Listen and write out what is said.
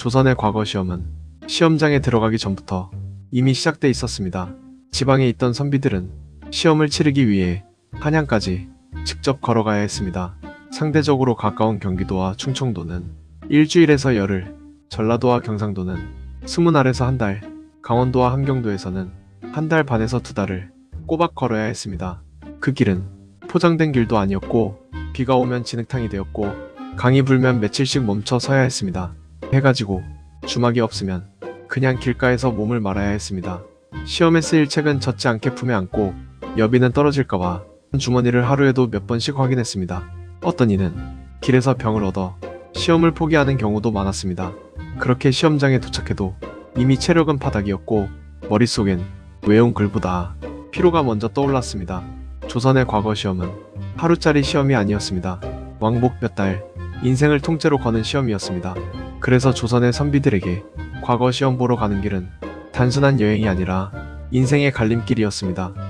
조선의 과거 시험은 시험장에 들어가기 전부터 이미 시작돼 있었습니다. 지방에 있던 선비들은 시험을 치르기 위해 한양까지 직접 걸어가야 했습니다. 상대적으로 가까운 경기도와 충청도는 일주일에서 열흘, 전라도와 경상도는 스무 날에서 한 달, 강원도와 함경도에서는 한 달 반에서 두 달을 꼬박 걸어야 했습니다. 그 길은 포장된 길도 아니었고 비가 오면 진흙탕이 되었고 강이 불면 며칠씩 멈춰 서야 했습니다. 해가 지고 주막이 없으면 그냥 길가에서 몸을 말아야 했습니다. 시험에 쓰일 책은 젖지 않게 품에 안고 여비는 떨어질까봐 주머니를 하루에도 몇 번씩 확인했습니다. 어떤 이는 길에서 병을 얻어 시험을 포기하는 경우도 많았습니다. 그렇게 시험장에 도착해도 이미 체력은 바닥이었고 머릿속엔 외운 글보다 피로가 먼저 떠올랐습니다. 조선의 과거 시험은 하루짜리 시험이 아니었습니다. 왕복 몇 달, 인생을 통째로 거는 시험이었습니다. 그래서 조선의 선비들에게 과거 시험 보러 가는 길은 단순한 여행이 아니라 인생의 갈림길이었습니다.